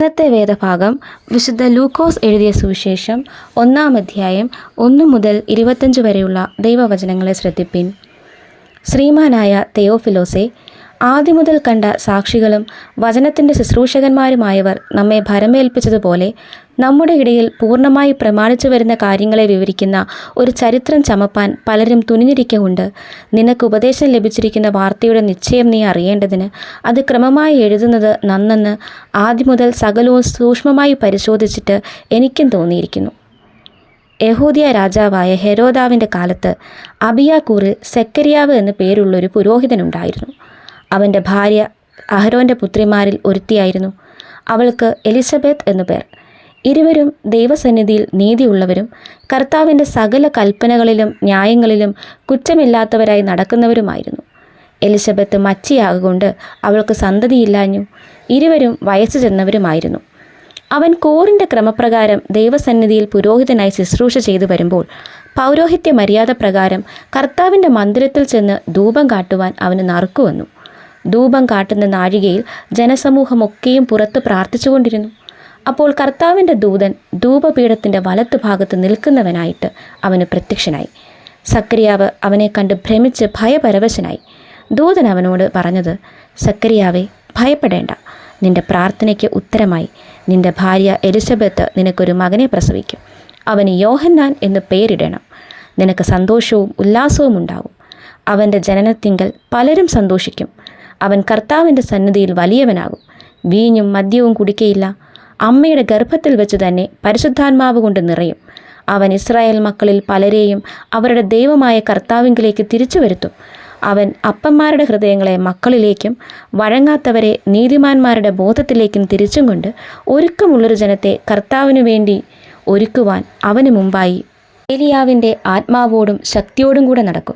ഇന്നത്തെ വേദഭാഗം വിശുദ്ധ ലൂക്കോസ് എഴുതിയ സുവിശേഷം ഒന്നാം അധ്യായം ഒന്നു മുതൽ ഇരുപത്തഞ്ച് വരെയുള്ള ദൈവവചനങ്ങളെ ശ്രദ്ധിപ്പിൻ. ശ്രീമാനായ തെയോഫിലോസെ ആദ്യം മുതൽ കണ്ട സാക്ഷികളും വചനത്തിന്റെ ശുശ്രൂഷകന്മാരുമായവർ നമ്മെ ഭരമേൽപ്പിച്ചതുപോലെ നമ്മുടെ ഇടയിൽ പൂർണമായി പ്രമാണിച്ചു വരുന്ന കാര്യങ്ങളെ വിവരിക്കുന്ന ഒരു ചരിത്രം ചമപ്പാൻ പലരും തുനിഞ്ഞിരിക്കുന്നുണ്ട് നിനക്ക് ഉപദേശം ലഭിച്ചിരിക്കുന്ന വാർത്തയുടെ നിശ്ചയം നീ അറിയേണ്ടതിന് അത് ക്രമമായി എഴുതുന്നത് നന്നെന്ന് ആദ്യം മുതൽ സകലവും സൂക്ഷ്മമായി പരിശോധിച്ചിട്ട് എനിക്കും തോന്നിയിരിക്കുന്നു. യഹൂദിയ രാജാവായ ഹെരോദാവിന്റെ കാലത്ത് അബിയാക്കൂറിൽ സെക്കരിയാവ് എന്നു പേരുള്ളൊരു പുരോഹിതനുണ്ടായിരുന്നു. അവന്റെ ഭാര്യ അഹരോന്റെ പുത്രിമാരിൽ ഒരുത്തിയായിരുന്നു. അവൾക്ക് എലിസബത്ത് എന്നു പേർ. ഇരുവരും ദൈവസന്നിധിയിൽ നീതിയുള്ളവരും കർത്താവിന്റെ സകല കൽപ്പനകളിലും ന്യായങ്ങളിലും കുറ്റമില്ലാത്തവരായി നടക്കുന്നവരുമായിരുന്നു. എലിസബത്ത് മച്ചിയാകൊണ്ട് അവൾക്ക് സന്തതിയില്ലാഞ്ഞു. ഇരുവരും വയസ്സു ചെന്നവരുമായിരുന്നു. അവൻ കോറിന്റെ ക്രമപ്രകാരം ദൈവസന്നിധിയിൽ പുരോഹിതനായി ശുശ്രൂഷ ചെയ്തു വരുമ്പോൾ പൗരോഹിത്യ മര്യാദ പ്രകാരം കർത്താവിന്റെ മന്ദിരത്തിൽ ചെന്ന് ധൂപം കാട്ടുവാൻ അവന് നറുക്കുവന്നു. ധൂപം കാട്ടുന്ന നാഴികയിൽ ജനസമൂഹമൊക്കെയും പുറത്ത് പ്രാർത്ഥിച്ചുകൊണ്ടിരുന്നു. അപ്പോൾ കർത്താവിന്റെ ദൂതൻ ധൂപപീഠത്തിന്റെ വലത്തു ഭാഗത്ത് നിൽക്കുന്നവനായിട്ട് അവന് പ്രത്യക്ഷനായി. സക്രിയാവ് അവനെ കണ്ട് ഭ്രമിച്ച് ഭയപരവശനായി. ദൂതൻ അവനോട് പറഞ്ഞത് സക്രിയാവെ ഭയപ്പെടേണ്ട. നിന്റെ പ്രാർത്ഥനയ്ക്ക് ഉത്തരമായി. നിന്റെ ഭാര്യ എലിസബത്ത് നിനക്കൊരു മകനെ പ്രസവിക്കും. അവന് യോഹന്നാൻ എന്ന് പേരിടണം. നിനക്ക് സന്തോഷവും ഉല്ലാസവും ഉണ്ടാവും അവന്റെ ജനനത്തിങ്കൽ പലരും സന്തോഷിക്കും. അവൻ കർത്താവിന്റെ സന്നിധിയിൽ വലിയവനാകും. വീഞ്ഞും മദ്യവും കുടിക്കയില്ല. അമ്മയുടെ ഗർഭത്തിൽ വെച്ച് തന്നെ പരിശുദ്ധാത്മാവ് കൊണ്ട് നിറയും. അവൻ ഇസ്രായേൽ മക്കളിൽ പലരെയും അവരുടെ ദൈവമായ കർത്താവിങ്കിലേക്ക് തിരിച്ചു വരുത്തും. അവൻ അപ്പന്മാരുടെ ഹൃദയങ്ങളെ മക്കളിലേക്കും വഴങ്ങാത്തവരെ നീതിമാന്മാരുടെ ബോധത്തിലേക്കും തിരിച്ചും കൊണ്ട് ഒരുക്കമുള്ളൊരു ജനത്തെ കർത്താവിനു വേണ്ടി ഒരുക്കുവാൻ അവന് മുമ്പായി ഏലിയാവിന്റെ ആത്മാവോടും ശക്തിയോടും കൂടെ നടക്കും.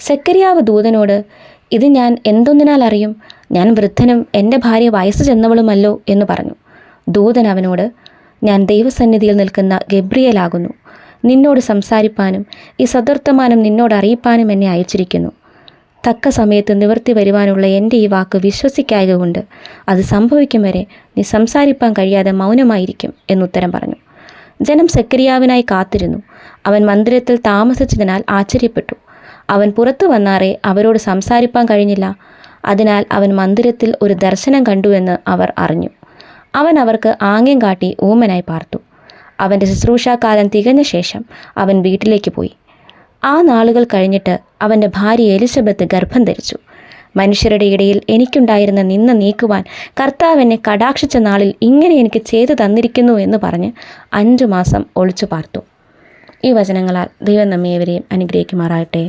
സെക്കരിയാവ് ദൂതനോട് ഇത് ഞാൻ എന്തൊന്നിനാൽ അറിയും? ഞാൻ വൃദ്ധനും എന്റെ ഭാര്യ വയസ്സ് ചെന്നവളുമല്ലോ എന്ന് പറഞ്ഞു. ദൂതൻ അവനോട് ഞാൻ ദൈവസന്നിധിയിൽ നിൽക്കുന്ന ഗബ്രിയലാകുന്നു. നിന്നോട് സംസാരിപ്പാനും ഈ സദർത്തമാനം നിന്നോട് അറിയിപ്പാനും എന്നെ അയച്ചിരിക്കുന്നു. തക്ക സമയത്ത് നിവർത്തി വരുവാനുള്ള എന്റെ ഈ വാക്ക് വിശ്വസിക്കായക കൊണ്ട് അത് സംഭവിക്കും വരെ നീ സംസാരിപ്പാൻ കഴിയാതെ മൗനമായിരിക്കും എന്നുത്തരം പറഞ്ഞു. ജനം സെക്രിയാവിനായി കാത്തിരുന്നു. അവൻ മന്ദിരത്തിൽ താമസിച്ചതിനാൽ ആശ്ചര്യപ്പെട്ടു. അവൻ പുറത്തു വന്നാറേ അവരോട് സംസാരിപ്പാൻ കഴിഞ്ഞില്ല. അതിനാൽ അവൻ മന്ദിരത്തിൽ ഒരു ദർശനം കണ്ടുവെന്ന് അവർ അറിഞ്ഞു. അവൻ അവർക്ക് ആംഗ്യം കാട്ടി ഊമനായി പാർത്തു. അവന്റെ ശുശ്രൂഷാകാലം തികഞ്ഞ ശേഷം അവൻ വീട്ടിലേക്ക് പോയി. ആ നാളുകൾ കഴിഞ്ഞിട്ട് അവന്റെ ഭാര്യ എലിസബത്ത് ഗർഭം ധരിച്ചു. മനുഷ്യരുടെ ഇടയിൽ എനിക്കുണ്ടായിരുന്ന നിന്ന നീക്കുവാൻ കർത്താവ് എന്നെ കടാക്ഷിച്ച നാളിൽ ഇങ്ങനെ എനിക്ക് ചെയ്തു തന്നിരിക്കുന്നു എന്ന് പറഞ്ഞ് അഞ്ചു മാസം ഒളിച്ചു പാർത്തു. ഈ വചനങ്ങളാൽ ദൈവം നമ്മേവരെയും അനുഗ്രഹിക്കുമാറാകട്ടെ.